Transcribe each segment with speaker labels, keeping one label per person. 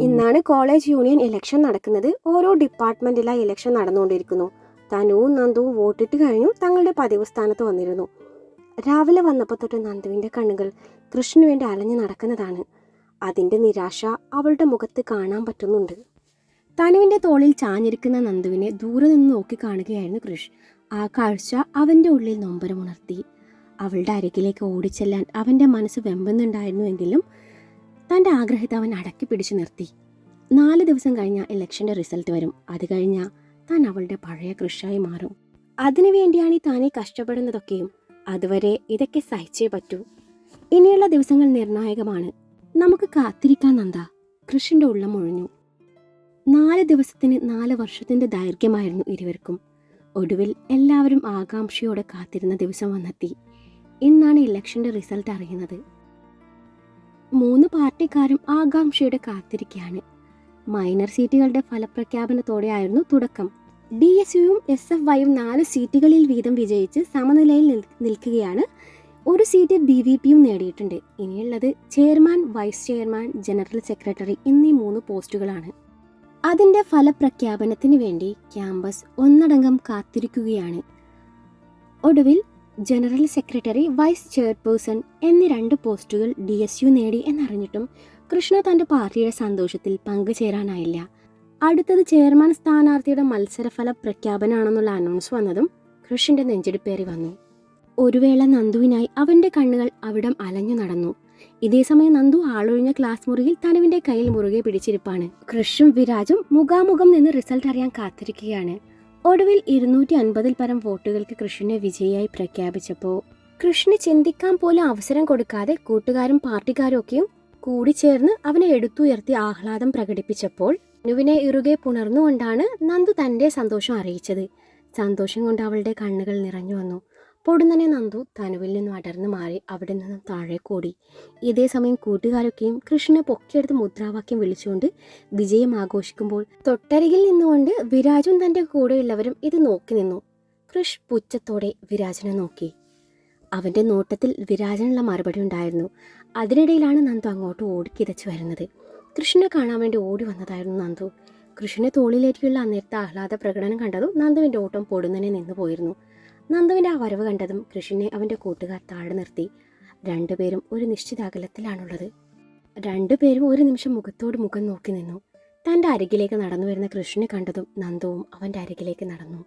Speaker 1: ഇന്നാണ് college union election നടക്കുന്നത്. ഓരോ ഡിപ്പാർട്ട്മെന്റിലായി ഇലക്ഷൻ നടന്നുകൊണ്ടിരിക്കുന്നു. തനുവും നന്ദുവും വോട്ടിട്ട് കഴിഞ്ഞു. തങ്ങളുടെ പതിവ് സ്ഥാനത്ത് വന്നിരുന്നു. രാവിലെ വന്നപ്പോൾ തൊട്ട് നന്ദുവിന്റെ കണ്ണുകൾ കൃഷ്ണു വേണ്ടി അലഞ്ഞു നടക്കുന്നതാണ്. അതിന്റെ നിരാശ അവളുടെ മുഖത്ത് കാണാൻ പറ്റുന്നുണ്ട്. തനുവിന്റെ തോളിൽ ചാഞ്ഞിരിക്കുന്ന നന്ദുവിനെ ദൂരെ നിന്ന് നോക്കി കാണുകയായിരുന്നു കൃഷ് ആ കാഴ്ച അവന്റെ ഉള്ളിൽ നൊമ്പരമുണർത്തി. അവളുടെ അരികിലേക്ക് ഓടിച്ചെല്ലാൻ അവന്റെ മനസ്സ് വെമ്പുന്നുണ്ടായിരുന്നുവെങ്കിലും തന്റെ ആഗ്രഹത്തെ അവൻ അടക്കി പിടിച്ചു നിർത്തി. നാല് ദിവസം കഴിഞ്ഞാൽ ഇലക്ഷന്റെ റിസൾട്ട് വരും. അത് കഴിഞ്ഞാൽ താൻ അവളുടെ പഴയ കൃഷിയായി മാറും. അതിനുവേണ്ടിയാണ് ഈ താനീ കഷ്ടപ്പെടുന്നതൊക്കെയും. അതുവരെ ഇതൊക്കെ സഹിച്ചേ പറ്റൂ. ഇനിയുള്ള ദിവസങ്ങൾ നിർണായകമാണ്. നമുക്ക് കാത്തിരിക്കാൻ നന്ദ. കൃഷിന്റെ ഉള്ളം ഒഴിഞ്ഞു. നാല് ദിവസത്തിന് നാല് വർഷത്തിന്റെ ദൈർഘ്യമായിരുന്നു ഇരുവർക്കും. ഒടുവിൽ എല്ലാവരും ആകാംക്ഷയോടെ കാത്തിരുന്ന ദിവസം വന്നെത്തി. ഇന്നാണ് ഇലക്ഷന്റെ റിസൾട്ട് അറിയുന്നത്. മൂന്ന് പാർട്ടിക്കാരും ആകാംക്ഷയോടെ കാത്തിരിക്കുകയാണ്. മൈനർ സീറ്റുകളുടെ ഫലപ്രഖ്യാപനത്തോടെയായിരുന്നു തുടക്കം. ഡി എസ് യുവും എസ് എഫ് വൈയും നാല് സീറ്റുകളിൽ വീതം വിജയിച്ച് സമനിലയിൽ നിൽ- നിൽക്കുകയാണ്. ഒരു സീറ്റ് ബി വി പിയും നേടിയിട്ടുണ്ട്. ഇനിയുള്ളത് chairman vice chairman general secretary എന്നീ മൂന്ന് പോസ്റ്റുകളാണ്. അതിന്റെ ഫലപ്രഖ്യാപനത്തിന് വേണ്ടി ക്യാമ്പസ് ഒന്നടങ്കം കാത്തിരിക്കുകയാണ്. ഒടുവിൽ ജനറൽ സെക്രട്ടറി വൈസ് ചെയർപേഴ്സൺ എന്നീ രണ്ട് പോസ്റ്റുകൾ ഡി എസ് യു നേടി എന്നറിഞ്ഞിട്ടും കൃഷ്ണ തന്റെ പാർട്ടിയുടെ സന്തോഷത്തിൽ പങ്കുചേരാനായില്ല. അടുത്തത് ചെയർമാൻ സ്ഥാനാർത്ഥിയുടെ മത്സരഫല പ്രഖ്യാപനമാണെന്നുള്ള അനൗൺസ് വന്നതും കൃഷിന്റെ നെഞ്ചെടുപ്പേറി വന്നു. ഒരു വേള നന്ദുവിനായി അവന്റെ കണ്ണുകൾ അവിടം അലഞ്ഞു നടന്നു. ഇതേസമയം നന്ദു ആളൊഴിഞ്ഞ ക്ലാസ് മുറിയിൽ തനുവിന്റെ കയ്യിൽ മുറുകെ പിടിച്ചിരിപ്പാണ്. കൃഷും വിരാജും മുഖാമുഖം നിന്ന് റിസൾട്ട് അറിയാൻ കാത്തിരിക്കുകയാണ്. ഒടുവിൽ ഇരുന്നൂറ്റി അൻപതിൽ പരം വോട്ടുകൾക്ക് കൃഷ്ണനെ വിജയിയായി പ്രഖ്യാപിച്ചപ്പോൾ കൃഷ്ണന് ചിന്തിക്കാൻ പോലും അവസരം കൊടുക്കാതെ കൂട്ടുകാരും പാർട്ടിക്കാരും ഒക്കെയും കൂടിച്ചേർന്ന് അവനെ എടുത്തുയർത്തി ആഹ്ലാദം പ്രകടിപ്പിച്ചപ്പോൾ അനുവിനെ ഇറുകെ പുണർന്നുകൊണ്ടാണ് നന്ദു തന്റെ സന്തോഷം അറിയിച്ചത്. സന്തോഷം കൊണ്ട് അവളുടെ കണ്ണുകൾ നിറഞ്ഞു വന്നു. പൊടുന്നനെ നന്ദു തനുവിൽ നിന്നും അടർന്നു മാറി അവിടെ നിന്നും താഴെ കൂടി. ഇതേ സമയം കൂട്ടുകാരൊക്കെയും കൃഷ്ണനെ പൊക്കിയെടുത്ത് മുദ്രാവാക്യം വിളിച്ചുകൊണ്ട് വിജയം ആഘോഷിക്കുമ്പോൾ തൊട്ടരികിൽ നിന്നുകൊണ്ട് വിരാജും തന്റെ കൂടെയുള്ളവരും ഇത് നോക്കി നിന്നു. കൃഷ് പുച്ഛത്തോടെ വിരാജനെ നോക്കി. അവന്റെ നോട്ടത്തിൽ വിരാജനുള്ള മറുപടി ഉണ്ടായിരുന്നു. അതിനിടയിലാണ് നന്ദു അങ്ങോട്ട് ഓടിക്കിതച്ചു വരുന്നത്. കൃഷ്ണനെ കാണാൻ വേണ്ടി ഓടി വന്നതായിരുന്നു നന്ദു. കൃഷ്ണനെ തോളിലേറ്റിയുള്ള അന്നേരത്തെ ആഹ്ലാദ പ്രകടനം കണ്ടതും നന്ദുവിന്റെ ഓട്ടം പൊടുന്നനെ നിന്നു പോയിരുന്നു. നന്ദുവിന്റെ ആ വരവ് കണ്ടതും കൃഷിനെ അവന്റെ കൂട്ടുകാർ താഴെ നിർത്തി. രണ്ടുപേരും ഒരു നിശ്ചിത അകലത്തിലാണുള്ളത്. രണ്ടുപേരും ഒരു നിമിഷം മുഖത്തോട് മുഖം നോക്കി നിന്നു. തന്റെ അരികിലേക്ക് നടന്നു വരുന്ന കൃഷ്ണനെ കണ്ടതും നന്ദുവും അവന്റെ അരികിലേക്ക് നടന്നു.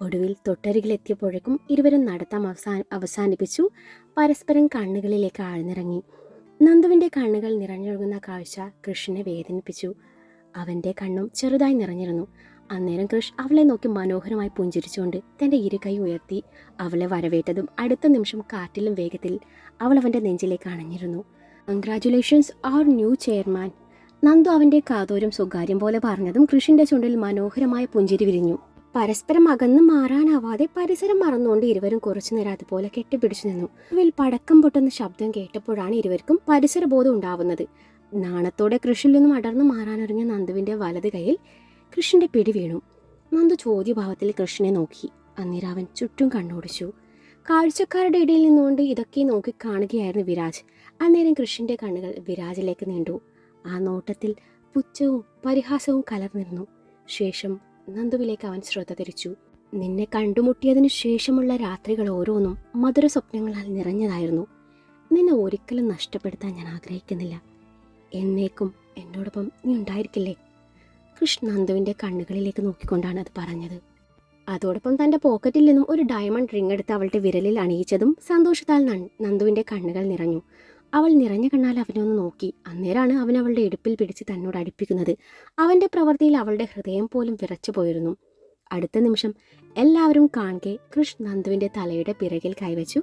Speaker 1: ഒടുവിൽ തൊട്ടരികിലെത്തിയപ്പോഴേക്കും ഇരുവരും നടത്തം അവസാന അവസാനിപ്പിച്ചു. പരസ്പരം കണ്ണുകളിലേക്ക് ആഴ്ന്നിറങ്ങി. നന്ദുവിന്റെ കണ്ണുകൾ നിറഞ്ഞൊഴുകുന്ന കാഴ്ച കൃഷ്ണനെ വേദനിപ്പിച്ചു. അവന്റെ കണ്ണും ചെറുതായി നിറഞ്ഞിരുന്നു. അന്നേരം കൃഷ് അവളെ നോക്കി മനോഹരമായി പുഞ്ചിരിച്ചുകൊണ്ട് തന്റെ ഇരു കൈ ഉയർത്തി അവളെ വരവേറ്റതും അടുത്ത നിമിഷം കാറ്റിലും വേഗത്തിൽ അവൾ അവന്റെ നെഞ്ചിലേക്ക് അണഞ്ഞിരുന്നു. Congratulations our new chairman Nandu അവന്റെ കാതോരം സ്വകാര്യം പോലെ പറഞ്ഞതും കൃഷിന്റെ ചുണ്ടിൽ മനോഹരമായ പുഞ്ചിരി വിരിഞ്ഞു. പരസ്പരം അകന്നു മാറാനാവാതെ പരിസരം മറന്നുകൊണ്ട് ഇരുവരും കുറച്ചു നേരം അതുപോലെ കെട്ടിപ്പിടിച്ചു നിന്നു. അവൽ പടക്കം പൊട്ടുന്ന ശബ്ദം കേട്ടപ്പോഴാണ് ഇരുവർക്കും പരിസരബോധം ഉണ്ടാവുന്നത്. നാണത്തോടെ കൃഷിയിൽ നിന്നും അടർന്നു മാറാനൊരുങ്ങിയ നന്ദുവിന്റെ വലത് കൈയിൽ കൃഷ്ണന്റെ പിടി വീണു. നന്ദു ചോദ്യഭാവത്തിൽ കൃഷ്ണനെ നോക്കി. അന്നേരം അവൻ ചുറ്റും കണ്ണോടിച്ചു. കാഴ്ചക്കാരുടെ ഇടയിൽ നിന്നുകൊണ്ട് ഇതൊക്കെ നോക്കി കാണുകയായിരുന്നു വിരാജ്. അന്നേരം കൃഷ്ണന്റെ കണ്ണുകൾ വിരാജിലേക്ക് നീണ്ടു. ആ നോട്ടത്തിൽ പുച്ഛവും പരിഹാസവും കലർന്നിരുന്നു. ശേഷം നന്ദുവിലേക്ക് അവൻ ശ്രദ്ധ തിരിച്ചു. നിന്നെ കണ്ടുമുട്ടിയതിനു ശേഷമുള്ള രാത്രികൾ ഓരോന്നും മധുര സ്വപ്നങ്ങളാൽ നിറഞ്ഞതായിരുന്നു. നിന്നെ ഒരിക്കലും നഷ്ടപ്പെടുത്താൻ ഞാൻ ആഗ്രഹിക്കുന്നില്ല. എന്നേക്കും എന്നോടൊപ്പം നീ ഉണ്ടായിരിക്കില്ലേ? കൃഷ്ണ നന്ദുവിന്റെ കണ്ണുകളിലേക്ക് നോക്കിക്കൊണ്ടാണ് അത് പറഞ്ഞത്. അതോടൊപ്പം തന്റെ പോക്കറ്റിൽ നിന്നും ഒരു ഡയമണ്ട് റിംഗ് എടുത്ത് അവളുടെ വിരലിൽ അണിയിച്ചതും സന്തോഷത്താൽ നന്ദുവിന്റെ കണ്ണുകൾ നിറഞ്ഞു. അവൾ നിറഞ്ഞ കണ്ണാൽ അവനെ ഒന്ന് നോക്കി. അന്നേരാണ് അവൻ അവളുടെ ഇടുപ്പിൽ പിടിച്ച് തന്നോട് അടുപ്പിക്കുന്നത്. അവന്റെ പ്രവൃത്തിയിൽ അവളുടെ ഹൃദയം പോലും വിറച്ചു പോയിരുന്നു. അടുത്ത നിമിഷം എല്ലാവരും കാണെ കൃഷ് നന്ദുവിന്റെ തലയുടെ പിറകിൽ കൈവച്ചു.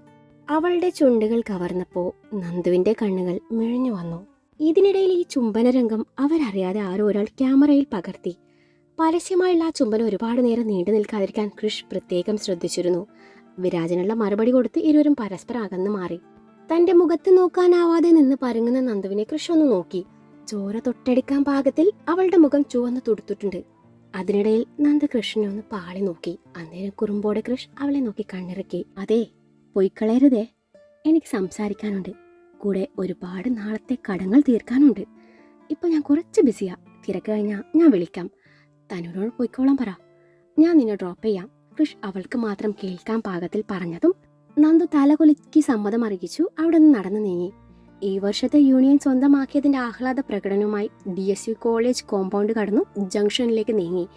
Speaker 1: അവളുടെ ചുണ്ടുകൾ കവർന്നപ്പോൾ നന്ദുവിന്റെ കണ്ണുകൾ മിഴിഞ്ഞു വന്നു. ഇതിനിടയിൽ ഈ ചുംബന രംഗം അവരറിയാതെ ആരോ ഒരാൾ ക്യാമറയിൽ പകർത്തി. പരസ്യമായുള്ള ആ ചുംബനം ഒരുപാട് നേരം നീണ്ടു നിൽക്കാതിരിക്കാൻ കൃഷ് പ്രത്യേകം ശ്രദ്ധിച്ചിരുന്നു. വിരാജനുള്ള മറുപടി കൊടുത്ത് ഇരുവരും പരസ്പരം അകന്നു മാറി. തന്റെ മുഖത്ത് നോക്കാനാവാതെ നിന്ന് പരുങ്ങുന്ന നന്ദുവിനെ കൃഷ് ഒന്ന് നോക്കി. ചോര തൊട്ടടിക്കാൻ പാകത്തിൽ അവളുടെ മുഖം ചുവന്ന് തുടുത്തിട്ടുണ്ട്. അതിനിടയിൽ നന്ദ കൃഷ്ണനെ ഒന്ന് പാളി നോക്കി. അന്നേരം കുറുമ്പോടെ കൃഷ് അവളെ നോക്കി കണ്ണിറക്കി. അതെ പൊയ്ക്കളയരുതേ എനിക്ക് സംസാരിക്കാനുണ്ട്. കൂടെ ഒരുപാട് നാളത്തെ കടങ്ങൾ തീർക്കാനുണ്ട്. ഇപ്പോൾ ഞാൻ കുറച്ച് ബിസിയാ. തിരക്ക് കഴിഞ്ഞാൽ ഞാൻ വിളിക്കാം. തനുവിനോട് പോയിക്കോളാൻ പറ. ഞാൻ നിന്നെ ഡ്രോപ്പ് ചെയ്യാം. കൃഷ് അവൾക്ക് മാത്രം കേൾക്കാൻ പാകത്തിൽ പറഞ്ഞതും നന്ദു തലകൊലിക്ക് സമ്മതം അറിയിച്ചു അവിടെ നിന്ന് നടന്നു നീങ്ങി. ഈ വർഷത്തെ യൂണിയൻ സ്വന്തമാക്കിയതിന്റെ ആഹ്ലാദ പ്രകടനവുമായി D S U college compound കടന്നു ജംഗ്ഷനിലേക്ക് നീങ്ങി.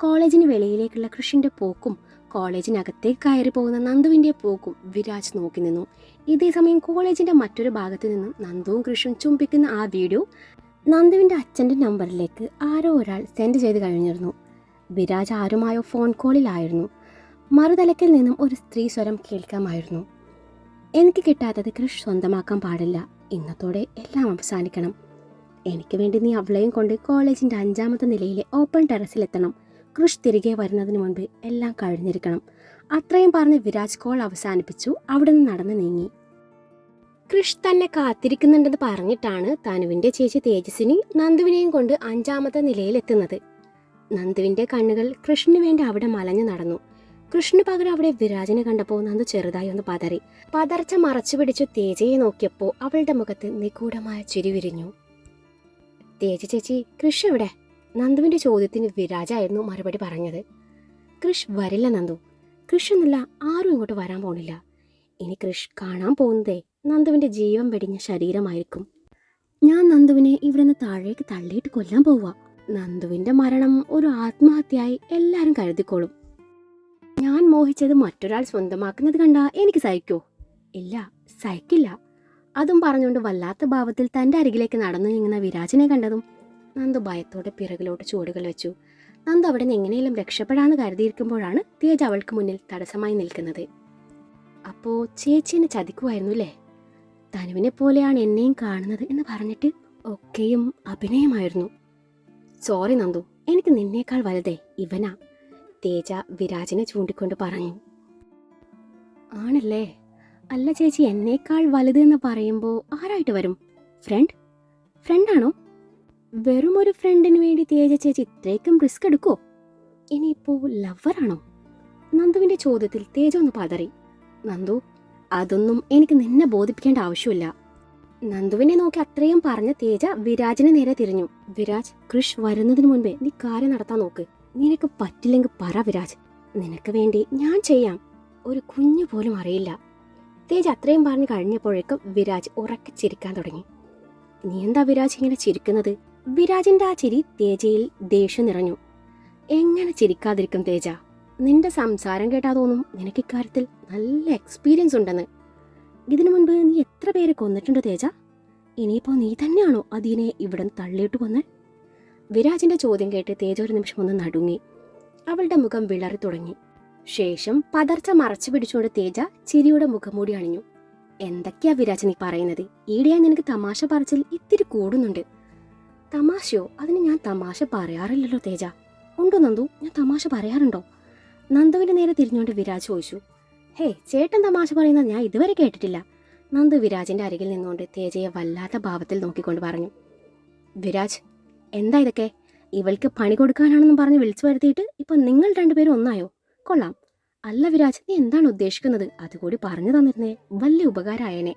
Speaker 1: കോളേജിന് വെളിയിലേക്കുള്ള കൃഷിന്റെ പോക്കും കോളേജിനകത്തേക്ക് കയറി പോകുന്ന നന്ദുവിന്റെ പോക്കും വിരാജ് നോക്കി നിന്നു. ഇതേ സമയം കോളേജിന്റെ മറ്റൊരു ഭാഗത്ത് നിന്നും നന്ദുവും കൃഷും ചുംബിക്കുന്ന ആ വീഡിയോ നന്ദുവിന്റെ അച്ഛന്റെ നമ്പറിലേക്ക് ആരോ ഒരാൾ സെൻഡ് ചെയ്ത് കഴിഞ്ഞിരുന്നു. വിരാജ് ആരുമായോ ഫോൺ കോളിലായിരുന്നു മറുതലക്കിൽ നിന്നും ഒരു സ്ത്രീ സ്വരം കേൾക്കാമായിരുന്നു. എനിക്ക് കിട്ടാത്തത് കൃഷ് സ്വന്തമാക്കാൻ പാടില്ല. ഇന്നത്തോടെ എല്ലാം അവസാനിക്കണം. എനിക്ക് വേണ്ടി നീ അവളെയും കൊണ്ട് കോളേജിന്റെ അഞ്ചാമത്തെ നിലയിലെ ഓപ്പൺ ടെറസിലെത്തണം കൃഷ് തിരികെ വരുന്നതിന് മുൻപ് എല്ലാം കഴിഞ്ഞിരിക്കണം. അത്രയും പറഞ്ഞ് വിരാജ് കോൾ അവസാനിപ്പിച്ചു. അവിടെ നിന്ന് നടന്നു നീങ്ങി. കൃഷ് തന്നെ കാത്തിരിക്കുന്നുണ്ടെന്ന് പറഞ്ഞിട്ടാണ് തനുവിന്റെ ചേച്ചി തേജസ്വിനി നന്ദുവിനെയും കൊണ്ട് അഞ്ചാമത്തെ നിലയിലെത്തുന്നത്. നന്ദുവിന്റെ കണ്ണുകൾ കൃഷ്ണന് വേണ്ടി അവിടെ മലഞ്ഞു നടന്നു. കൃഷ്ണന് പകരം അവിടെ വിരാജിനെ കണ്ടപ്പോൾ നന്ദു ചെറുതായി ഒന്ന് പതറി. പതർച്ച മറച്ചു പിടിച്ചു തേജയെ നോക്കിയപ്പോൾ അവളുടെ മുഖത്ത് നിഗൂഢമായ ചിരി വിരിഞ്ഞു. തേജ ചേച്ചി കൃഷ് എവിടെ? നന്ദുവിന്റെ ചോദ്യത്തിന് വിരാജായിരുന്നു മറുപടി പറഞ്ഞത്. കൃഷ് വരില്ല നന്ദു. കൃഷ് എന്നല്ല ആരും ഇങ്ങോട്ട് വരാൻ പോണില്ല. ഇനി കൃഷ് കാണാൻ പോകുന്നതേ നന്ദുവിന്റെ ജീവൻ വെടിഞ്ഞ ശരീരമായിരിക്കും. ഞാൻ നന്ദുവിനെ ഇവിടെ നിന്ന് താഴേക്ക് തള്ളിയിട്ട് കൊല്ലാൻ പോവാ നന്ദുവിന്റെ മരണം ഒരു ആത്മഹത്യയായി എല്ലാവരും കരുതിക്കോളും. ഞാൻ മോഹിച്ചത് മറ്റൊരാൾ സ്വന്തമാക്കുന്നത് കണ്ടാ എനിക്ക് സഹിക്കോ? ഇല്ല സഹിക്കില്ല. അതും പറഞ്ഞുകൊണ്ട് വല്ലാത്ത ഭാവത്തിൽ തന്റെ അരികിലേക്ക് നടന്നു നീങ്ങുന്ന വിരാജിനെ കണ്ടതും നന്ദു ഭയത്തോടെ പിറകിലോട്ട് ചുവടുകൾ വെച്ചു. നന്ദു അവിടെ നിന്ന് എങ്ങനെയും രക്ഷപ്പെടാന്ന് കരുതിയിരിക്കുമ്പോഴാണ് തേജ് അവൾക്ക് മുന്നിൽ തടസ്സമായി നിൽക്കുന്നത്. അപ്പോ ചേച്ചീനെ ചതിക്കുമായിരുന്നു അല്ലേ തനുവിനെ പോലെയാണ് എന്നെയും കാണുന്നത് എന്ന് പറഞ്ഞിട്ട് ഒക്കെയും അഭിനയമായിരുന്നു. സോറി നന്ദു എനിക്ക് നിന്നേക്കാൾ വലുതേ ഇവനാ തേജ വിരാജിനെ ചൂണ്ടിക്കൊണ്ട് പറഞ്ഞു. ആണല്ലേ? അല്ല ചേച്ചി എന്നേക്കാൾ വലുത് എന്ന് പറയുമ്പോൾ ആരായിട്ട് വരും? ഫ്രണ്ട് ഫ്രണ്ടാണോ വെറും ഒരു ഫ്രണ്ടിന് വേണ്ടി തേജ ചേച്ചി ഇത്രയ്ക്കും റിസ്ക് എടുക്കോ ഇനിയിപ്പോ ലവറാണോ നന്ദുവിന്റെ ചോദ്യത്തിൽ തേജ ഒന്ന് പതറി. നന്ദു അതൊന്നും എനിക്ക് നിന്നെ ബോധിപ്പിക്കേണ്ട ആവശ്യമില്ല. നന്ദുവിനെ നോക്കി അത്രയും പറഞ്ഞ തേജ വിരാജിനെ നേരെ തിരിഞ്ഞു. വിരാജ് കൃഷ് വരുന്നതിന് മുൻപേ നീ കാര്യം നടത്താൻ നോക്ക്. നിനക്ക് പറ്റില്ലെങ്കിൽ പറ വിരാജ്. നിനക്ക് വേണ്ടി ഞാൻ ചെയ്യാം. ഒരു കുഞ്ഞു പോലും അറിയില്ല. തേജ് അത്രയും പറഞ്ഞു കഴിഞ്ഞപ്പോഴേക്കും വിരാജ് ഉറക്കെ ചിരിക്കാൻ തുടങ്ങി. നീ എന്താ വിരാജ് ഇങ്ങനെ ചിരിക്കുന്നത്? വിരാജിന്റെ ആ ചിരി തേജയിൽ ദേഷ്യം നിറഞ്ഞു. എങ്ങനെ ചിരിക്കാതിരിക്കും തേജ? നിന്റെ സംസാരം കേട്ടാ തോന്നും നിനക്ക് ഇക്കാര്യത്തിൽ നല്ല എക്സ്പീരിയൻസ് ഉണ്ടെന്ന്. ഇതിനു മുൻപ് നീ എത്ര പേരെ കൊന്നിട്ടുണ്ട് തേജ? ഇനിയിപ്പോ നീ തന്നെയാണോ അതിനെ ഇവിടെ തള്ളിയിട്ട് കൊന്ന് വിരാജിന്റെ ചോദ്യം കേട്ട് തേജ ഒരു നിമിഷം ഒന്ന് നടുങ്ങി. അവളുടെ മുഖം വിളറി തുടങ്ങി. ശേഷം പതർച്ച മറച്ചു പിടിച്ചുകൊണ്ട് തേജ ചിരിയുടെ മുഖം മൂടി അണിഞ്ഞു. എന്തൊക്കെയാ വിരാജ് നീ പറയുന്നത്? ഈടെയായി നിനക്ക് തമാശ പറച്ചിൽ ഇത്തിരി കൂടുന്നുണ്ട്. തമാശയോ? അതിന് ഞാൻ തമാശ പറയാറില്ലല്ലോ തേജ. ഉണ്ടോ നന്ദു? ഞാൻ തമാശ പറയാറുണ്ടോ? നന്ദുവിന്റെ നേരെ തിരിഞ്ഞുകൊണ്ട് വിരാജ് ചോദിച്ചു. ഹേ ചേട്ടൻ തമാശ പറയുന്നത് ഞാൻ ഇതുവരെ കേട്ടിട്ടില്ല. നന്ദു വിരാജിന്റെ അരികിൽ നിന്നുകൊണ്ട് തേജയെ വല്ലാത്ത ഭാവത്തിൽ നോക്കിക്കൊണ്ട് പറഞ്ഞു. വിരാജ് എന്താ ഇതൊക്കെ? ഇവൾക്ക് പണി കൊടുക്കാനാണെന്നും പറഞ്ഞ് വിളിച്ചു വരുത്തിയിട്ട് ഇപ്പൊ നിങ്ങൾ രണ്ടുപേരും ഒന്നായോ? കൊള്ളാം. അല്ല വിരാജ് നീ എന്താണ് ഉദ്ദേശിക്കുന്നത്? അതുകൂടി പറഞ്ഞു തന്നിരുന്നേ. വലിയ ഉപകാരമായേനെ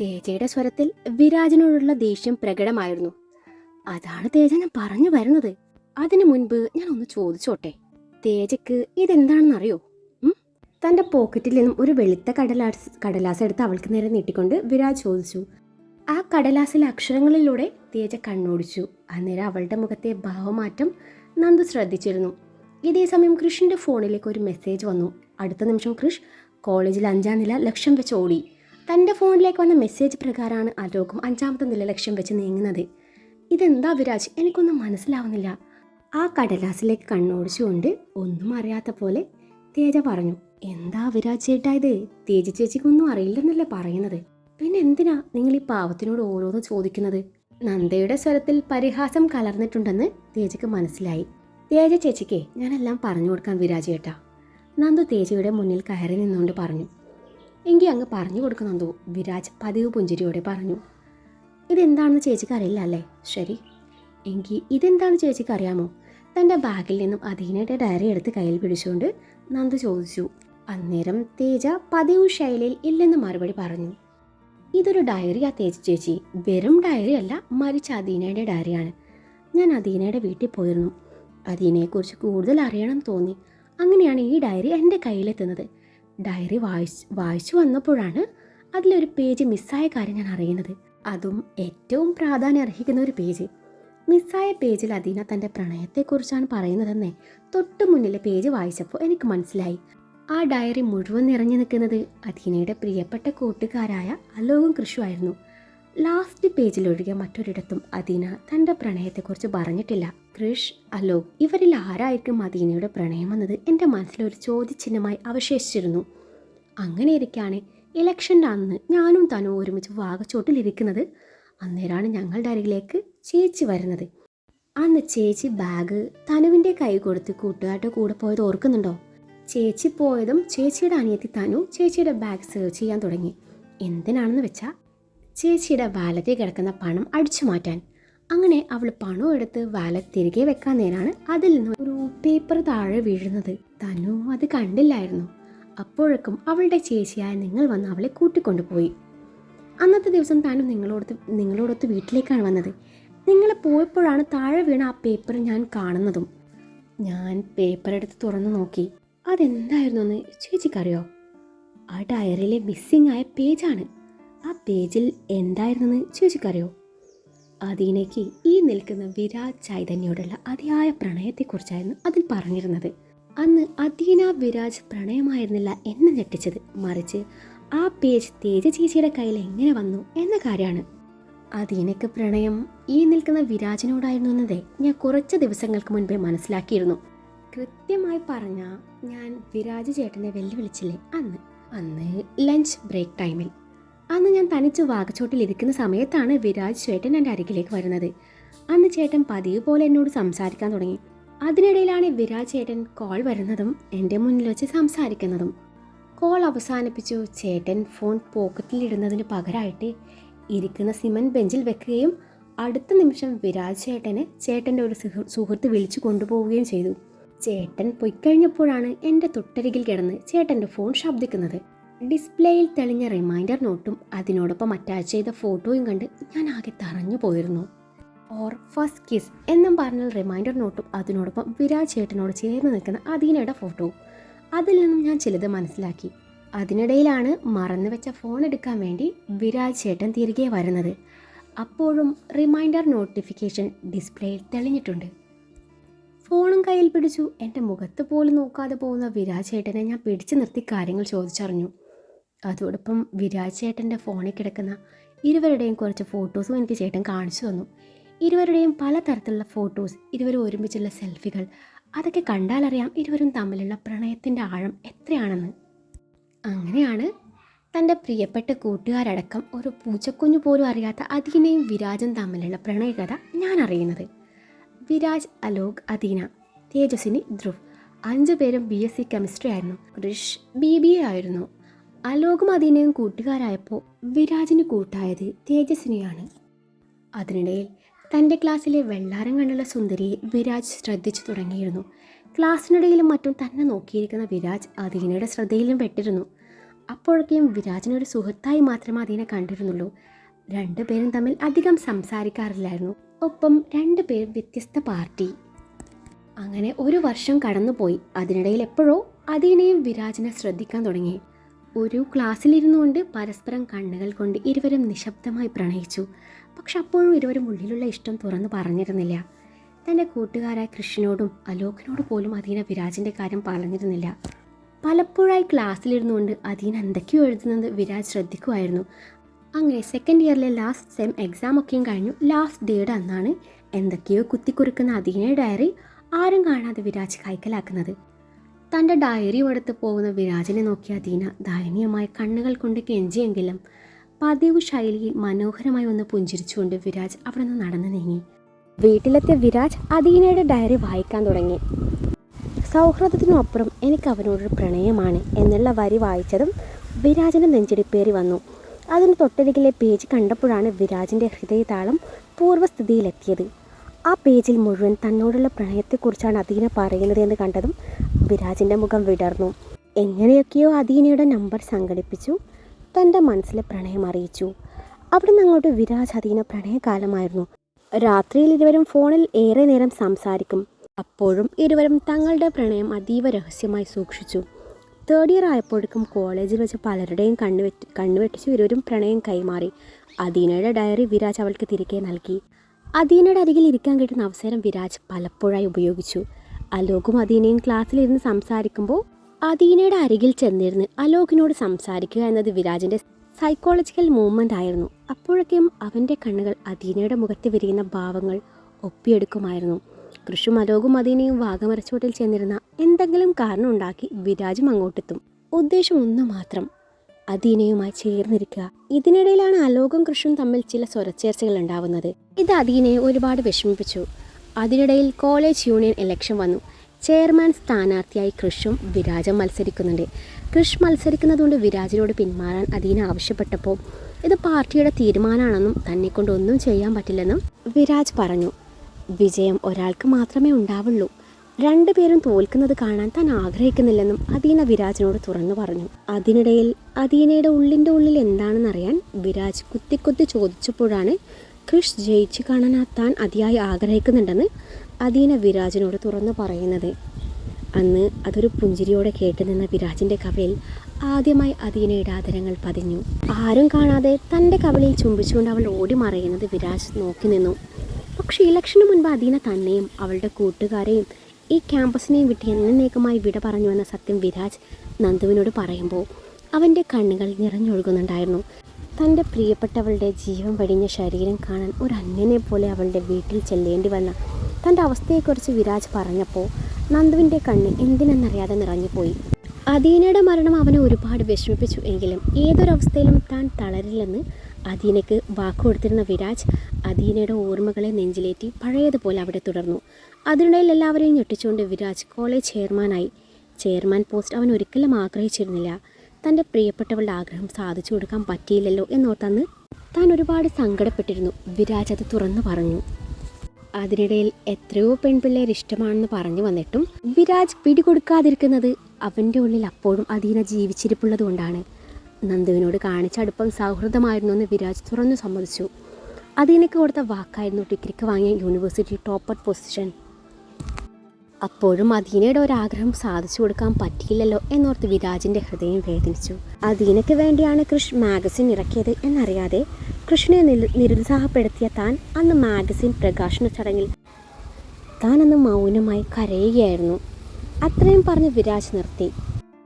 Speaker 1: തേജയുടെ സ്വരത്തിൽ വിരാജിനോടുള്ള ദേഷ്യം പ്രകടമായിരുന്നു. അതാണ് തേജ ഞാൻ പറഞ്ഞു വരുന്നത്. അതിനു മുൻപ് ഞാൻ ഒന്ന് ചോദിച്ചോട്ടെ? തേജക്ക് ഇതെന്താണെന്ന് അറിയോ തന്റെ പോക്കറ്റിൽ നിന്നും ഒരു വെളുത്ത കടലാസ് കടലാസ് എടുത്ത് അവൾക്ക് നേരെ നീട്ടിക്കൊണ്ട് വിരാജ് ചോദിച്ചു. ആ കടലാസിലെ അക്ഷരങ്ങളിലൂടെ തേജ കണ്ണോടിച്ചു. അന്നേരം അവളുടെ മുഖത്തെ ഭാവമാറ്റം നന്ദു ശ്രദ്ധിച്ചിരുന്നു. ഇതേ സമയം കൃഷിന്റെ ഫോണിലേക്ക് ഒരു മെസ്സേജ് വന്നു. അടുത്ത നിമിഷം കൃഷ് കോളേജിൽ അഞ്ചാം നില ലക്ഷ്യം വെച്ച് ഓടി. തന്റെ ഫോണിലേക്ക് വന്ന മെസ്സേജ് പ്രകാരമാണ് അലോകം അഞ്ചാമത്തെ നില ലക്ഷ്യം വെച്ച് നീങ്ങുന്നത്. ഇതെന്താ വിരാജ് എനിക്കൊന്നും മനസ്സിലാവുന്നില്ല. ആ കടലാസിലേക്ക് കണ്ണോടിച്ചുകൊണ്ട് ഒന്നും അറിയാത്ത പോലെ തേജ പറഞ്ഞു എന്താ വിരാജ് ചേട്ടാ ഇത്? തേജ ചേച്ചിക്കൊന്നും അറിയില്ലെന്നല്ലേ പറയുന്നത്? പിന്നെ എന്തിനാ നിങ്ങൾ ഈ പാവത്തിനോട് ഓരോന്ന് ചോദിക്കുന്നത്? നന്ദയുടെ സ്വരത്തിൽ പരിഹാസം കലർന്നിട്ടുണ്ടെന്ന് തേജയ്ക്ക് മനസ്സിലായി. തേജ ചേച്ചിക്ക് ഞാനെല്ലാം പറഞ്ഞു കൊടുക്കാം വിരാജ് ചേട്ടാ. നന്ദു തേജയുടെ മുന്നിൽ കയറി നിന്നുകൊണ്ട് പറഞ്ഞു. എങ്കിൽ അങ്ങ് പറഞ്ഞു കൊടുക്കും നന്ദു വിരാജ് പതിവ് പുഞ്ചിരിയോടെ പറഞ്ഞു. ഇതെന്താണെന്ന് ചേച്ചിക്ക് അറിയില്ല അല്ലേ? ശരി. എങ്കിൽ ഇതെന്താണെന്ന് ചേച്ചിക്ക് അറിയാമോ? തന്റെ ബാഗിൽ നിന്നും അധീനയുടെ ഡയറി എടുത്ത് കയ്യിൽ പിടിച്ചുകൊണ്ട് നന്ദു ചോദിച്ചു. അന്നേരം തേജ പതിവ് ശൈലിയിൽ ഇല്ലെന്ന് മറുപടി പറഞ്ഞു. ഇതൊരു ഡയറിയാ തേജ് ചേച്ചി. വെറും ഡയറി അല്ല മരിച്ച അദീനയുടെ ഡയറിയാണ്. ഞാൻ അദീനയുടെ വീട്ടിൽ പോയിരുന്നു. അദീനയെക്കുറിച്ച് കൂടുതൽ അറിയണം തോന്നി. അങ്ങനെയാണ് ഈ ഡയറി എന്റെ കയ്യിലെത്തുന്നത്. ഡയറി വായിച്ച് വായിച്ചു വന്നപ്പോഴാണ് അതിലൊരു പേജ് മിസ്സായ കാര്യം ഞാൻ അറിയുന്നത്. അതും ഏറ്റവും പ്രാധാന്യം അർഹിക്കുന്ന ഒരു പേജ്. മിസ്സായ പേജിൽ അദീന തന്റെ പ്രണയത്തെക്കുറിച്ചാണ് പറയുന്നതെന്നേ തൊട്ടു മുന്നിലെ പേജ് വായിച്ചപ്പോൾ എനിക്ക് മനസ്സിലായി. ആ ഡയറി മുഴുവൻ നിറഞ്ഞു നിൽക്കുന്നത് അദീനയുടെ പ്രിയപ്പെട്ട കൂട്ടുകാരായ അലോകും കൃഷുവായിരുന്നു ലാസ്റ്റ് പേജിലൊഴികെ മറ്റൊരിടത്തും അദീന തന്റെ പ്രണയത്തെക്കുറിച്ച് പറഞ്ഞിട്ടില്ല. കൃഷ് അലോക് ഇവരിൽ ആരായിരിക്കും അദീനയുടെ പ്രണയമെന്നത് എന്റെ മനസ്സിലൊരു ചോദ്യചിഹ്നമായി അവശേഷിച്ചിരുന്നു. അങ്ങനെ ഇരിക്കാണ് ഇലക്ഷന്റെ അന്ന് ഞാനും തനു ഒരുമിച്ച് വാഗച്ചോട്ടിലിരിക്കുന്നത് അന്നേരമാണ് ഞങ്ങളുടെ അരികിലേക്ക് ചേച്ചി വരുന്നത്. അന്ന് ചേച്ചി ബാഗ് തനുവിന്റെ കൈ കൊടുത്ത് കൂട്ടുകാരുടെ കൂടെ പോയത് ഓർക്കുന്നുണ്ടോ? ചേച്ചി പോയതും ചേച്ചിയുടെ അനിയത്തി തനു ചേച്ചിയുടെ ബാഗ് സെർച്ച് ചെയ്യാൻ തുടങ്ങി. എന്തിനാണെന്ന് വെച്ചാൽ ചേച്ചിയുടെ വാലത്തിൽ കിടക്കുന്ന പണം അടിച്ചു മാറ്റാൻ. അങ്ങനെ അവൾ പണം എടുത്ത് വാലറ്റ് തിരികെ വെക്കാൻ നേരാണ് അതിൽ നിന്ന് ഒരു പേപ്പർ താഴെ വീഴുന്നത്. തനു അത് കണ്ടില്ലായിരുന്നു. അപ്പോഴേക്കും അവളുടെ ചേച്ചിയായ നിങ്ങൾ വന്ന് അവളെ കൂട്ടിക്കൊണ്ടുപോയി. അന്നത്തെ ദിവസം താനും നിങ്ങളോടത്ത് നിങ്ങളോടൊത്ത് വീട്ടിലേക്കാണ് വന്നത്. നിങ്ങൾ പോയപ്പോഴാണ് താഴെ വീണ ആ പേപ്പർ ഞാൻ കാണുന്നതും. ഞാൻ പേപ്പർ എടുത്ത് തുറന്നു നോക്കി. അതെന്തായിരുന്നു എന്ന് ചേച്ചിക്കറിയോ? ആ ഡയറിയിലെ മിസ്സിംഗ് ആയ പേജാണ്. ആ പേജിൽ എന്തായിരുന്നെന്ന് ചേച്ചിക്കറിയോ? അതിനേക്ക് ഈ നിൽക്കുന്ന വിരാജ് ചൈതന്യോടുള്ള അതിയായ പ്രണയത്തെക്കുറിച്ചായിരുന്നു അതിൽ പറഞ്ഞിരുന്നത്. അന്ന് അദീന വിരാജ് പ്രണയമായിരുന്നില്ല എന്ന് ഞെട്ടിച്ചത്. മറിച്ച് ആ പേജ് തേജ ചേച്ചിയുടെ കയ്യിൽ എങ്ങനെ വന്നു എന്ന കാര്യമാണ്. അദീനക്ക് പ്രണയം ഈ നിൽക്കുന്ന വിരാജിനോടായിരുന്നു എന്നതേ ഞാൻ കുറച്ച് ദിവസങ്ങൾക്ക് മുൻപേ മനസ്സിലാക്കിയിരുന്നു. കൃത്യമായി പറഞ്ഞ ഞാൻ വിരാജ് ചേട്ടനെ വെല്ലുവിളിച്ചില്ലേ അന്ന്? അന്ന് ലഞ്ച് ബ്രേക്ക് ടൈമിൽ. അന്ന് ഞാൻ തനിച്ച് വാഗച്ചോട്ടിൽ ഇരിക്കുന്ന സമയത്താണ് വിരാജ് ചേട്ടൻ എന്റെ അരികിലേക്ക് വരുന്നത്. അന്ന് ചേട്ടൻ പതിവ് പോലെ എന്നോട് സംസാരിക്കാൻ തുടങ്ങി. അതിനിടയിലാണ് വിരാജ് ചേട്ടൻ കോൾ വരുന്നതും എന്റെ മുന്നിൽ വെച്ച് സംസാരിക്കുന്നതും. കോൾ അവസാനിപ്പിച്ചു ചേട്ടൻ ഫോൺ പോക്കറ്റിലിടുന്നതിന് പകരമായിട്ട് ഇരിക്കുന്ന സിമന്റ് ബെഞ്ചിൽ വെക്കുകയും അടുത്ത നിമിഷം വിരാജ് ചേട്ടനെ ചേട്ടന്റെ ഒരു സുഹൃ- സുഹൃത്ത് വിളിച്ചു കൊണ്ടുപോവുകയും ചെയ്തു. ചേട്ടൻ പൊയ്ക്കഴിഞ്ഞപ്പോഴാണ് എന്റെ തൊട്ടരികിൽ കിടന്ന് ചേട്ടന്റെ ഫോൺ ശബ്ദിക്കുന്നത്. ഡിസ്പ്ലേയിൽ തെളിഞ്ഞ റിമൈൻഡർ നോട്ടും അതിനോടൊപ്പം അറ്റാച്ച് ചെയ്ത ഫോട്ടോയും കണ്ട് ഞാൻ ആകെ തറഞ്ഞു പോയിരുന്നു. ഓർ ഫസ്റ്റ് കിസ് എന്നും പറഞ്ഞ റിമൈൻഡർ നോട്ടും അതിനോടൊപ്പം വിരാജ് ചേട്ടനോട് ചേർന്ന് നിൽക്കുന്ന അദീനയുടെ ഫോട്ടോ അതിൽ നിന്നും ഞാൻ ചിലത് മനസ്സിലാക്കി. അതിനിടയിലാണ് മറന്നു വെച്ച ഫോൺ എടുക്കാൻ വേണ്ടി വിരാജ് ചേട്ടൻ തിരികെ വരുന്നത്. അപ്പോഴും റിമൈൻഡർ നോട്ടിഫിക്കേഷൻ ഡിസ്പ്ലേയിൽ തെളിഞ്ഞിട്ടുണ്ട്. ഫോണും കയ്യിൽ പിടിച്ചു. എന്റെ മുഖത്ത് പോലും നോക്കാതെ പോകുന്ന വിരാജ് ചേട്ടനെ ഞാൻ പിടിച്ചു നിർത്തി കാര്യങ്ങൾ ചോദിച്ചറിഞ്ഞു. അതോടൊപ്പം വിരാജ് ചേട്ടന്റെ ഫോണിൽ കിടക്കുന്ന ഇരുവരുടെയും കുറച്ച് ഫോട്ടോസും എനിക്ക് ചേട്ടൻ കാണിച്ചു തന്നു. ഇരുവരുടെയും പലതരത്തിലുള്ള ഫോട്ടോസ് ഇരുവരും ഒരുമിച്ചുള്ള സെൽഫികൾ. അതൊക്കെ കണ്ടാലറിയാം ഇരുവരും തമ്മിലുള്ള പ്രണയത്തിന്റെ ആഴം എത്രയാണെന്ന്. അങ്ങനെയാണ് തന്റെ പ്രിയപ്പെട്ട കൂട്ടുകാരടക്കം ഒരു പൂച്ചക്കുഞ്ഞു പോലും അറിയാത്ത അദീനയും വിരാജും തമ്മിലുള്ള പ്രണയകഥ ഞാൻ അറിയുന്നത്. വിരാജ് അലോക് അദീന തേജസ്വിനി ധ്രുവ്. അഞ്ചു പേരും ബി എസ് സി കെമിസ്ട്രി ആയിരുന്നു. ഋഷ് ബി ബി എ ആയിരുന്നു. അലോകും അദീനയും കൂട്ടുകാരായപ്പോൾ വിരാജിന് കൂട്ടായത് തേജസ്വിനിയാണ് അതിനിടയിൽ തന്റെ ക്ലാസ്സിലെ വെള്ളാരം കണ്ടുള്ള സുന്ദരിയെ വിരാജ് ശ്രദ്ധിച്ചു തുടങ്ങിയിരുന്നു. ക്ലാസ്സിനിടയിലും മറ്റും തന്നെ നോക്കിയിരിക്കുന്ന വിരാജ് അദീനയുടെ ശ്രദ്ധയിലും പെട്ടിരുന്നു. അപ്പോഴൊക്കെയും വിരാജിനൊരു സുഹൃത്തായി മാത്രമേ അദീനെ കണ്ടിരുന്നുള്ളൂ. രണ്ടുപേരും തമ്മിൽ അധികം സംസാരിക്കാറില്ലായിരുന്നു. ഒപ്പം രണ്ടുപേരും വ്യത്യസ്ത പാർട്ടി. അങ്ങനെ ഒരു വർഷം കടന്നുപോയി. അതിനിടയിൽ എപ്പോഴോ അദീനയും വിരാജിനെ ശ്രദ്ധിക്കാൻ തുടങ്ങി. ഒരു ക്ലാസ്സിലിരുന്നുകൊണ്ട് പരസ്പരം കണ്ണുകൾ കൊണ്ട് ഇരുവരും നിശബ്ദമായി പ്രണയിച്ചു. പക്ഷെ അപ്പോഴും ഇരുവരും ഉള്ളിലുള്ള ഇഷ്ടം തുറന്നു പറഞ്ഞിരുന്നില്ല. തന്റെ കൂട്ടുകാരായ കൃഷ്ണനോടും അലോകിനോട് പോലും അധീന വിരാജിന്റെ കാര്യം പറഞ്ഞിരുന്നില്ല. പലപ്പോഴായി ക്ലാസ്സിലിരുന്നുകൊണ്ട് അധീന എന്തൊക്കെയോ എഴുതുന്നത് വിരാജ് ശ്രദ്ധിക്കുമായിരുന്നു. അങ്ങനെ സെക്കൻഡ് ഇയറിലെ ലാസ്റ്റ് സെം എക്സാം ഒക്കെയും കഴിഞ്ഞു. ലാസ്റ്റ് ഡേയുടെ അന്നാണ് എന്തൊക്കെയോ കുത്തിക്കുറുക്കുന്ന അധീനയുടെ ഡയറി ആരും കാണാതെ വിരാജ് കൈക്കലാക്കുന്നത്. തന്റെ ഡയറി എടുത്ത് പോകുന്ന വിരാജിനെ നോക്കിയ ദീന ദയനീയമായ കണ്ണുകൾ കൊണ്ട് കെഞ്ചിയെങ്കിലും പതിവ് ശൈലിയിൽ മനോഹരമായി ഒന്ന് പുഞ്ചിരിച്ചുകൊണ്ട് വിരാജ് അവിടെ നിന്ന് നടന്നു നീങ്ങി. വീട്ടിലെത്തിയ വിരാജ് അദീനയുടെ ഡയറി വായിക്കാൻ തുടങ്ങി. സൗഹൃദത്തിനപ്പുറം എനിക്ക് അവനോടൊരു പ്രണയമാണ് എന്നുള്ള വരി വായിച്ചതും വിരാജിന്റെ നെഞ്ചിടിപ്പേറി വന്നു. അതിന് തൊട്ടരികിലെ പേജ് കണ്ടപ്പോഴാണ് വിരാജിന്റെ ഹൃദയതാളം പൂർവസ്ഥിതിയിലെത്തിയത്. ആ പേജിൽ മുഴുവൻ തന്നോടുള്ള പ്രണയത്തെക്കുറിച്ചാണ് അദീന പറയുന്നത് എന്ന് കണ്ടതും വിരാജിന്റെ മുഖം വിടർന്നു. എങ്ങനെയൊക്കെയോ അദീനയുടെ നമ്പർ സംഘടിപ്പിച്ചു. തന്റെ മനസ്സിലെ പ്രണയം അറിയിച്ചു. അവിടെ നിന്ന് അങ്ങോട്ട് വിരാജ് അധീന പ്രണയകാലമായിരുന്നു. രാത്രിയിൽ ഇരുവരും ഫോണിൽ ഏറെ നേരം സംസാരിക്കും. അപ്പോഴും ഇരുവരും തങ്ങളുടെ പ്രണയം അതീവ രഹസ്യമായി സൂക്ഷിച്ചു. തേർഡ് ഇയർ ആയപ്പോഴേക്കും കോളേജിൽ വെച്ച് പലരുടെയും കണ്ണുവെട്ടി കണ്ണുവെട്ടിച്ച് ഇരുവരും പ്രണയം കൈമാറി. അദീനയുടെ ഡയറി വിരാജ് അവൾക്ക് തിരികെ നൽകി. അദീനയുടെ അരികിൽ ഇരിക്കാൻ കിട്ടുന്ന അവസരം വിരാജ് പലപ്പോഴായി ഉപയോഗിച്ചു. അലോകും അദീനയും ക്ലാസ്സിലിരുന്ന് സംസാരിക്കുമ്പോൾ അദീനയുടെ അരികിൽ ചെന്നിരുന്ന് അലോകിനോട് സംസാരിക്കുക എന്നത് വിരാജിന്റെ സൈക്കോളജിക്കൽ മൂവ്മെന്റ് ആയിരുന്നു. അപ്പോഴൊക്കെയും അവന്റെ കണ്ണുകൾ അദീനയുടെ മുഖത്ത് വിരിയുന്ന ഭാവങ്ങൾ ഒപ്പിയെടുക്കുമായിരുന്നു. കൃഷും അലോകും അദീനയും വാഗമരച്ചോട്ടിൽ ചെന്നിരുന്ന എന്തെങ്കിലും കാരണം ഉണ്ടാക്കി വിരാജും അങ്ങോട്ടെത്തും. ഉദ്ദേശം ഒന്ന് മാത്രം അദീനയുമായി ചേർന്നിരിക്കുക. ഇതിനിടയിലാണ് അലോകും കൃഷും തമ്മിൽ ചില സ്വരച്ചേർച്ചകൾ ഉണ്ടാവുന്നത്. ഇത് അദീനയെ ഒരുപാട് വിഷമിപ്പിച്ചു. അതിനിടയിൽ കോളേജ് യൂണിയൻ ഇലക്ഷൻ വന്നു. ചെയർമാൻ സ്ഥാനാർത്ഥിയായി കൃഷും വിരാജും മത്സരിക്കുന്നുണ്ട്. കൃഷ് മത്സരിക്കുന്നതുകൊണ്ട് വിരാജിനോട് പിന്മാറാൻ അദീന ആവശ്യപ്പെട്ടപ്പോൾ ഇത് പാർട്ടിയുടെ തീരുമാനമാണെന്നും തന്നെ കൊണ്ട് ഒന്നും ചെയ്യാൻ പറ്റില്ലെന്നും വിരാജ് പറഞ്ഞു. വിജയം ഒരാൾക്ക് മാത്രമേ ഉണ്ടാവുള്ളൂ. രണ്ടുപേരും തോൽക്കുന്നത് കാണാൻ താൻ ആഗ്രഹിക്കുന്നില്ലെന്നും അദീന വിരാജിനോട് തുറന്നു പറഞ്ഞു. അതിനിടയിൽ അദീനയുടെ ഉള്ളിന്റെ ഉള്ളിൽ എന്താണെന്നറിയാൻ വിരാജ് കുത്തിക്കുത്തി ചോദിച്ചപ്പോഴാണ് ക്രിഷ് ജയിച്ചു കാണാൻ താൻ അതിയായി ആഗ്രഹിക്കുന്നുണ്ടെന്ന് അദീന വിരാജിനോട് തുറന്നു പറയുന്നത്. അന്ന് അതൊരു പുഞ്ചിരിയോടെ കേട്ടു നിന്ന വിരാജിന്റെ കവളിൽ ആദ്യമായി അദീനയുടെ ആദരങ്ങൾ പതിഞ്ഞു. ആരും കാണാതെ തന്റെ കവളിൽ ചുംബിച്ചുകൊണ്ട് അവൾ ഓടി മറയുന്നത് വിരാജ് നോക്കി നിന്നു. പക്ഷേ ഇലക്ഷന് മുൻപ് അദീന തന്നെയും അവളുടെ കൂട്ടുകാരെയും ഈ ക്യാമ്പസിനെയും വിട്ട് എന്നേക്കുമായി വിട പറഞ്ഞു എന്ന സത്യം വിരാജ് നന്ദുവിനോട് പറയുമ്പോൾ അവന്റെ കണ്ണുകൾ നിറഞ്ഞൊഴുകുന്നുണ്ടായിരുന്നു. തന്റെ പ്രിയപ്പെട്ടവളുടെ ജീവൻ വടിഞ്ഞ ശരീരം കാണാൻ ഒരു അന്യനെ പോലെ അവളുടെ വീട്ടിൽ ചെല്ലേണ്ടി വന്ന തന്റെ അവസ്ഥയെക്കുറിച്ച് വിരാജ് പറഞ്ഞപ്പോൾ നന്ദുവിന്റെ കണ്ണ് എന്തിനെന്നറിയാതെ നിറഞ്ഞുപോയി. അദീനയുടെ മരണം അവനെ ഒരുപാട് വിഷമിപ്പിച്ചു എങ്കിലും ഏതൊരവസ്ഥയിലും താൻ തളരില്ലെന്ന് അദീനയ്ക്ക് വാക്ക് കൊടുത്തിരുന്ന വിരാജ് അദീനയുടെ ഓർമ്മകളെ നെഞ്ചിലേറ്റി പഴയതുപോലെ അവിടെ തുടർന്നു. അതിനിടയിൽ എല്ലാവരെയും ഞെട്ടിച്ചുകൊണ്ട് വിരാജ് കോളേജ് ചെയർമാനായി. ചെയർമാൻ പോസ്റ്റ് അവൻ ഒരിക്കലും ആഗ്രഹിച്ചിരുന്നില്ല. തന്റെ പ്രിയപ്പെട്ടവളുടെ ആഗ്രഹം സാധിച്ചു കൊടുക്കാൻ പറ്റിയില്ലല്ലോ എന്നോർത്തന്ന് താൻ ഒരുപാട് സങ്കടപ്പെട്ടിരുന്നു. വിരാജ് അത് തുറന്നു പറഞ്ഞു. അതിനിടയിൽ എത്രയോ പെൺപിള്ളേർ ഇഷ്ടമാണെന്ന് പറഞ്ഞു വന്നിട്ടും വിരാജ് പിടികൊടുക്കാതിരിക്കുന്നത് അവന്റെ ഉള്ളിൽ അപ്പോഴും അധീന ജീവിച്ചിരിപ്പുള്ളത് കൊണ്ടാണ്. നന്ദുവിനോട് കാണിച്ച അടുപ്പം സൗഹൃദമായിരുന്നു എന്ന് വിരാജ് തുറന്നു സമ്മതിച്ചു. അധീനയ്ക്ക് കൊടുത്ത വാക്കായിരുന്നു ഡിഗ്രിക്ക് വാങ്ങിയ യൂണിവേഴ്സിറ്റി ടോപ്പർ പൊസിഷൻ. അപ്പോഴും അദീനയുടെ ഒരാഗ്രഹം സാധിച്ചു കൊടുക്കാൻ പറ്റിയില്ലല്ലോ എന്നോർത്ത് വിരാജിന്റെ ഹൃദയം വേദനിച്ചു. അദീനയ്ക്ക് വേണ്ടിയാണ് കൃഷ് മാഗസിൻ ഇറക്കിയത് എന്നറിയാതെ കൃഷ്ണനെ നിൽ- നിരുത്സാഹപ്പെടുത്തിയ താൻ അന്ന് മാഗസിൻ പ്രകാശന ചടങ്ങിൽ താൻ അന്ന് മൗനമായി കരയുകയായിരുന്നു. അത്രയും പറഞ്ഞ് വിരാജ് നിർത്തി.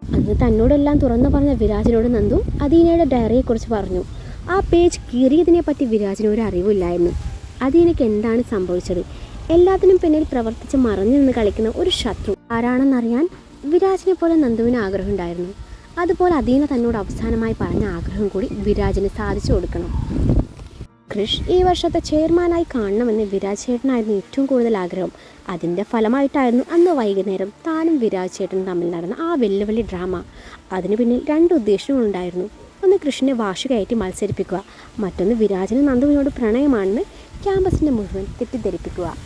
Speaker 1: അന്ന് തന്നോടെല്ലാം തുറന്നു പറഞ്ഞ വിരാജിനോട് നന്ദു അദീനയുടെ ഡയറിയെക്കുറിച്ച് പറഞ്ഞു. ആ പേജ് കീറിയതിനെ പറ്റി വിരാജിന് ഒരു അറിവില്ലായിരുന്നു. അദീനയ്ക്ക് എന്താണ് സംഭവിച്ചത്? എല്ലാത്തിനും പിന്നിൽ പ്രവർത്തിച്ച് മറഞ്ഞു നിന്ന് കളിക്കുന്ന ഒരു ശത്രു ആരാണെന്നറിയാൻ വിരാജിനെ പോലെ നന്ദുവിന് ആഗ്രഹമുണ്ടായിരുന്നു. അതുപോലെ അദീന തന്നോട് അവസാനമായി പറഞ്ഞ ആഗ്രഹം കൂടി വിരാജിന് സാധിച്ചു കൊടുക്കണം. കൃഷ് ഈ വർഷത്തെ ചെയർമാനായി കാണണമെന്ന് വിരാജ് ചേട്ടനായിരുന്നു ഏറ്റവും കൂടുതൽ ആഗ്രഹം. അതിന്റെ ഫലമായിട്ടായിരുന്നു അന്ന് വൈകുന്നേരം താനും വിരാജ് ചേട്ടനും തമ്മിൽ നടന്ന ആ വെല്ലുവിളി ഡ്രാമ. അതിന് പിന്നിൽ രണ്ട് ഉദ്ദേശങ്ങളുണ്ടായിരുന്നു ഒന്ന് കൃഷ്ണനെ വാശി കയറ്റി മത്സരിപ്പിക്കുക മറ്റൊന്ന് വിരാജിന് നന്ദുവിനോട് പ്രണയമാണെന്ന് ക്യാമ്പസിനെ മുഴുവൻ തെറ്റിദ്ധരിപ്പിക്കുക.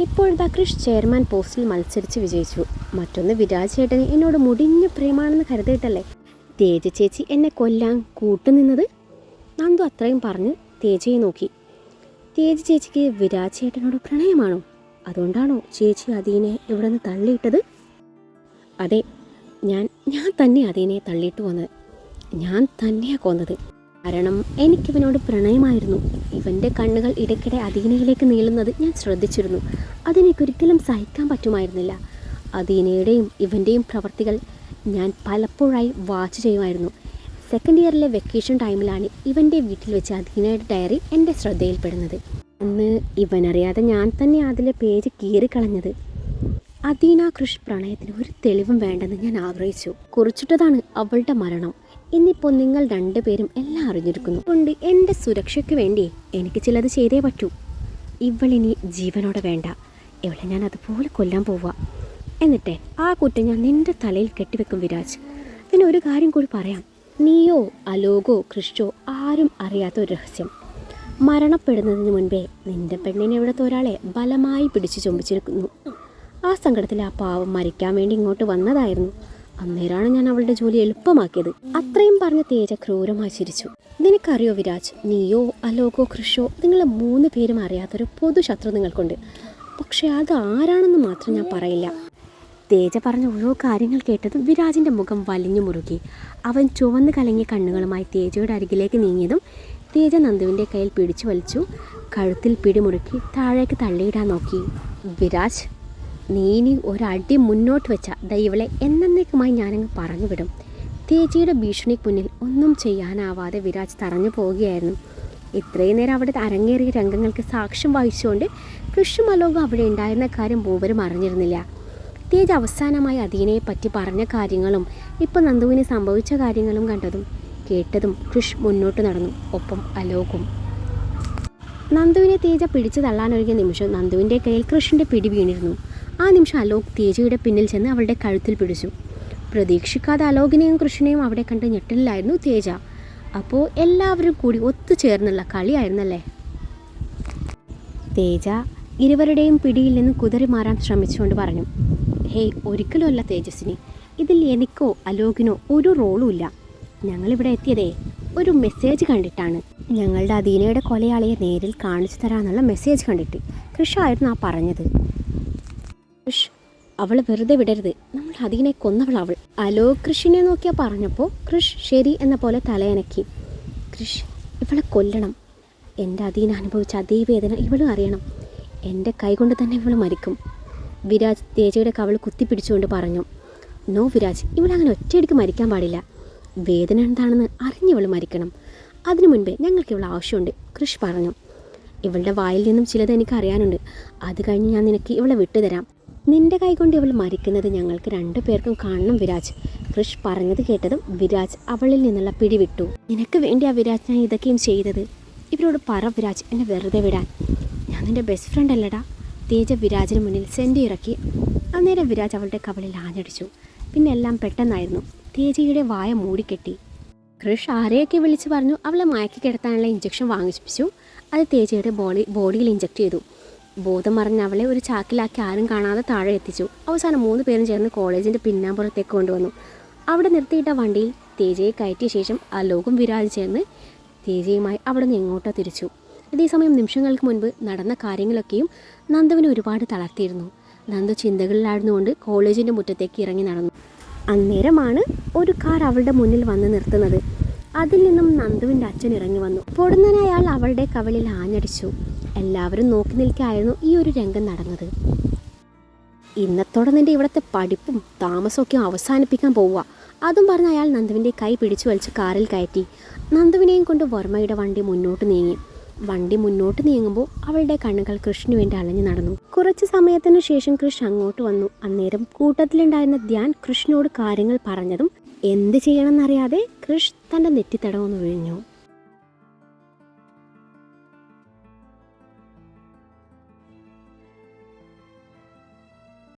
Speaker 1: ഇപ്പോഴത്തെ കൃഷ് ചെയർമാൻ പോസ്റ്റിൽ മത്സരിച്ച് വിജയിച്ചു. മറ്റൊന്ന് വിരാജ് ചേട്ടന് എന്നോട് മുടിഞ്ഞ പ്രേമാണെന്ന് കരുതിയിട്ടല്ലേ? തേജ ചേച്ചി എന്നെ കൊല്ലാൻ കൂട്ടുനിന്നത് നന്ദു അത്രയും പറഞ്ഞ് തേജയെ നോക്കി. തേജ ചേച്ചിക്ക് വിരാജ് ചേട്ടനോട് പ്രണയമാണോ? അതുകൊണ്ടാണോ ചേച്ചി അതീനെ ഇവിടെ നിന്ന് തള്ളിയിട്ടത്? അതെ ഞാൻ ഞാൻ തന്നെ അതീനെ തള്ളിയിട്ട് വന്നത്. ഞാൻ തന്നെയാണ് കൊന്നത്. കാരണം എനിക്കിവനോട് പ്രണയമായിരുന്നു. ഇവന്റെ കണ്ണുകൾ ഇടയ്ക്കിടെ അദീനയിലേക്ക് നീളുന്നത് ഞാൻ ശ്രദ്ധിച്ചിരുന്നു. അതെനിക്കൊരിക്കലും സഹിക്കാൻ പറ്റുമായിരുന്നില്ല. അദീനയുടെയും ഇവന്റെയും പ്രവർത്തികൾ ഞാൻ പലപ്പോഴായി വാച്ച് ചെയ്യുമായിരുന്നു. സെക്കൻഡ് ഇയറിലെ വെക്കേഷൻ ടൈമിലാണ് ഇവന്റെ വീട്ടിൽ വെച്ച് അദീനയുടെ ഡയറി എന്റെ ശ്രദ്ധയിൽപ്പെടുന്നത്. അന്ന് ഇവനറിയാതെ ഞാൻ തന്നെ അതിലെ പേജ് കീറിക്കളഞ്ഞത്. അദീന കൃഷ് പ്രണയത്തിന് ഒരു തെളിവും വേണ്ടെന്ന് ഞാൻ ആഗ്രഹിച്ചു. കുറിച്ചിട്ടതാണ് അവളുടെ മരണം. ഇന്നിപ്പോൾ നിങ്ങൾ രണ്ടുപേരും എല്ലാം അറിഞ്ഞിരിക്കുന്നു. കൊണ്ട് എന്റെ സുരക്ഷയ്ക്ക് വേണ്ടി എനിക്ക് ചിലത് ചെയ്തേ പറ്റൂ. ഇവളിനി ജീവനോടെ വേണ്ട. ഇവളെ ഞാൻ അതുപോലെ കൊല്ലാൻ പോവുക. എന്നിട്ടേ ആ കുറ്റം ഞാൻ നിന്റെ തലയിൽ കെട്ടിവെക്കും വിരാജ്. പിന്നെ ഒരു കാര്യം കൂടി പറയാം. നീയോ അലോകോ ക്രിസ്റ്റോ ആരും അറിയാത്ത ഒരു രഹസ്യം. മരണപ്പെടുന്നതിന് മുൻപേ നിന്റെ പെണ്ണിനെ ഇവിടുത്തെ ഒരാളെ ബലമായി പിടിച്ചു ചുംബിച്ചിരിക്കുന്നു. ആ സങ്കടത്തിൽ ആ പാവം മരിക്കാൻ വേണ്ടി ഇങ്ങോട്ട് വന്നതായിരുന്നു. അന്നേരമാണ് ഞാൻ അവളുടെ ജോലി എളുപ്പമാക്കിയത്. അത്രയും പറഞ്ഞ് തേജ ക്രൂരമായി ചിരിച്ചു. നിനക്കറിയോ വിരാജ് നീയോ അലോകോ കൃഷോ നിങ്ങളെ മൂന്ന് പേരും അറിയാത്തൊരു പൊതു ശത്രു നിങ്ങൾക്കുണ്ട്. പക്ഷെ അത് ആരാണെന്ന് മാത്രം ഞാൻ പറയില്ല. തേജ പറഞ്ഞ ഓരോ കാര്യങ്ങൾ കേട്ടതും വിരാജിന്റെ മുഖം വലിഞ്ഞു മുറുകി. അവൻ ചുവന്ന് കലങ്ങിയ കണ്ണുകളുമായി തേജയുടെ അരികിലേക്ക് നീങ്ങിയതും തേജ നന്ദുവിന്റെ കയ്യിൽ പിടിച്ചു വലിച്ചു. കഴുത്തിൽ പിടിമുറുക്കി താഴേക്ക് തള്ളിയിടാൻ നോക്കി. വിരാജ് നീ ഇനി ഒരടി മുന്നോട്ട് വെച്ച ദൈവളെ എന്നേക്കുമായി ഞാനങ്ങ് പറഞ്ഞു വിടും. തേജയുടെ ഭീഷണിക്ക് മുന്നിൽ ഒന്നും ചെയ്യാനാവാതെ വിരാജ് തറഞ്ഞു പോവുകയായിരുന്നു. ഇത്രയും നേരം അവിടെ അരങ്ങേറിയ രംഗങ്ങൾക്ക് സാക്ഷ്യം വഹിച്ചുകൊണ്ട് കൃഷി മലോകം അവിടെ ഉണ്ടായിരുന്ന കാര്യം മൂവരും അറിഞ്ഞിരുന്നില്ല. തേജ് അവസാനമായി അദീനയെ പറ്റി പറഞ്ഞ കാര്യങ്ങളും ഇപ്പം നന്ദുവിന് സംഭവിച്ച കാര്യങ്ങളും കണ്ടതും കേട്ടതും കൃഷ് മുന്നോട്ട് നടന്നു ഒപ്പം അലോകും. നന്ദുവിനെ തേജ പിടിച്ചു തള്ളാനൊരുങ്ങിയ നിമിഷം നന്ദുവിന്റെ കയ്യിൽ കൃഷിന്റെ പിടി വീണിരുന്നു. ആ നിമിഷം അലോക് തേജയുടെ പിന്നിൽ ചെന്ന് അവളുടെ കഴുത്തിൽ പിടിച്ചു. പ്രതീക്ഷിക്കാതെ അലോകിനെയും കൃഷ്ണനെയും അവിടെ കണ്ട് ഞെട്ടലിലായിരുന്നു തേജ. അപ്പോൾ എല്ലാവരും കൂടി ഒത്തുചേർന്നുള്ള കളിയായിരുന്നല്ലേ? തേജ ഇരുവരുടെയും പിടിയിൽ നിന്ന് കുതിരി മാറാൻ ശ്രമിച്ചുകൊണ്ട് പറഞ്ഞു. ഹേയ് ഒരിക്കലുമല്ല തേജസ്വിനി ഇതിൽ എനിക്കോ അലോകിനോ ഒരു റോളും ഇല്ല. ഞങ്ങളിവിടെ എത്തിയതേ ഒരു മെസ്സേജ് കണ്ടിട്ടാണ്. ഞങ്ങളുടെ അദീനയുടെ കൊലയാളിയെ നേരിൽ കാണിച്ചു തരാമെന്നുള്ള മെസ്സേജ് കണ്ടിട്ട്. കൃഷായിരുന്നു ആ പറഞ്ഞത്. കൃഷ് അവൾ വെറുതെ വിടരുത്. നമ്മൾ അദീനെ കൊന്നവൾ അവൾ. അലോ കൃഷിനെ നോക്കിയാൽ പറഞ്ഞപ്പോൾ കൃഷ് ശരി എന്ന പോലെ തലയനക്കി. കൃഷ് ഇവളെ കൊല്ലണം. എന്റെ അധീന അനുഭവിച്ച അതേ വേദന ഇവളും അറിയണം. എന്റെ കൈകൊണ്ട് തന്നെ ഇവൾ മരിക്കും. വിരാജ് തേജയുടെ കവൾ കുത്തിപ്പിടിച്ചുകൊണ്ട് പറഞ്ഞു നോ വിരാജ് ഇവളങ്ങനെ ഒറ്റയടിക്ക് മരിക്കാൻ പാടില്ല. വേദന എന്താണെന്ന് അറിഞ്ഞവൾ മരിക്കണം. അതിനു മുൻപേ ഞങ്ങൾക്ക് ഇവൾ ആവശ്യമുണ്ട് കൃഷ് പറഞ്ഞു. ഇവളുടെ വായിൽ നിന്നും ചിലത് എനിക്ക് അറിയാനുണ്ട്. അത് കഴിഞ്ഞ് ഞാൻ നിനക്ക് ഇവളെ വിട്ടുതരാം നിന്റെ കൈകൊണ്ട് ഇവൾ മരിക്കുന്നത് ഞങ്ങൾക്ക് രണ്ടു പേർക്കും കാണണം വിരാജ് കൃഷ് പറഞ്ഞത് കേട്ടതും വിരാജ് അവളിൽ നിന്നുള്ള പിടി വിട്ടു നിനക്ക് വേണ്ടിയാ വിരാജ് ഞാൻ ഇതൊക്കെയും ചെയ്തത്. ഇവരോട് പറ വിരാജ് എന്നെ വെറുതെ വിടാൻ. ഞാൻ നിന്റെ ബെസ്റ്റ് ഫ്രണ്ട് അല്ലടാ. തേജ വിരാജിന് മുന്നിൽ സെന്റി ഇറക്കി. അന്നേരം വിരാജ് അവളുടെ കവളിൽ ആഞ്ഞടിച്ചു. പിന്നെ എല്ലാം പെട്ടെന്നായിരുന്നു. തേജയുടെ വായ മൂടിക്കെട്ടി. കൃഷ് ആരെയൊക്കെ വിളിച്ച് പറഞ്ഞു? അവളെ മയക്കി കിടത്താനുള്ള ഇഞ്ചക്ഷൻ വാങ്ങിപ്പിച്ചു. അത് തേജയുടെ ബോഡി ബോഡിയിൽ ഇഞ്ചക്ട് ചെയ്തു. ബോധം മറിഞ്ഞ അവളെ ഒരു ചാക്കിലാക്കി ആരും കാണാതെ താഴെ എത്തിച്ചു. അവസാനം മൂന്ന് പേരും ചേർന്ന് കോളേജിന്റെ പിന്നാമ്പുറത്തേക്ക് കൊണ്ടുവന്നു. അവിടെ നിർത്തിയിട്ട വണ്ടിയിൽ തേജയെ കയറ്റിയ ശേഷം അലോകും വിരാജ് ചേർന്ന് തേജയുമായി അവിടെ നിന്ന് എങ്ങോട്ടോ തിരിച്ചു. അതേസമയം നിമിഷങ്ങൾക്ക് മുൻപ് നടന്ന കാര്യങ്ങളൊക്കെയും നന്ദുവിനെ ഒരുപാട് തളർത്തിയിരുന്നു. നന്ദു ചിന്തകളിലായിരുന്നുകൊണ്ട് കോളേജിന്റെ മുറ്റത്തേക്ക് ഇറങ്ങി നടന്നു. അന്നേരമാണ് ഒരു കാർ അവളുടെ മുന്നിൽ വന്ന് നിർത്തുന്നത്. അതിൽ നിന്നും നന്ദുവിന്റെ അച്ഛൻ ഇറങ്ങി വന്നു. പൊടുന്നനെ അയാൾ അവളുടെ കവളിൽ ആഞ്ഞടിച്ചു. എല്ലാവരും നോക്കി നിൽക്കായിരുന്നു ഈ ഒരു രംഗം നടന്നത്. ഇന്നത്തോടെ നിന്റെ ഇവിടുത്തെ പഠിപ്പും താമസമൊക്കെ അവസാനിപ്പിക്കാൻ പോവുക. അതും പറഞ്ഞ് അയാൾ നന്ദുവിന്റെ കൈ പിടിച്ചു വലിച്ച് കാറിൽ കയറ്റി. നന്ദുവിനെയും കൊണ്ട് വർമ്മയുടെ വണ്ടി മുന്നോട്ട് നീങ്ങി. വണ്ടി മുന്നോട്ട് നീങ്ങുമ്പോൾ അവളുടെ കണ്ണുകൾ കൃഷ്ണു വേണ്ടി അലഞ്ഞു നടന്നു. കുറച്ച് സമയത്തിനു ശേഷം കൃഷ് അങ്ങോട്ട് വന്നു. അന്നേരം കൂട്ടത്തിലുണ്ടായിരുന്ന ധ്യാൻ കൃഷ്ണനോട് കാര്യങ്ങൾ പറഞ്ഞതും എന്ത് ചെയ്യണമെന്നറിയാതെ കൃഷ് തന്റെ നെറ്റിത്തടവൊന്ന് വിഴിഞ്ഞു.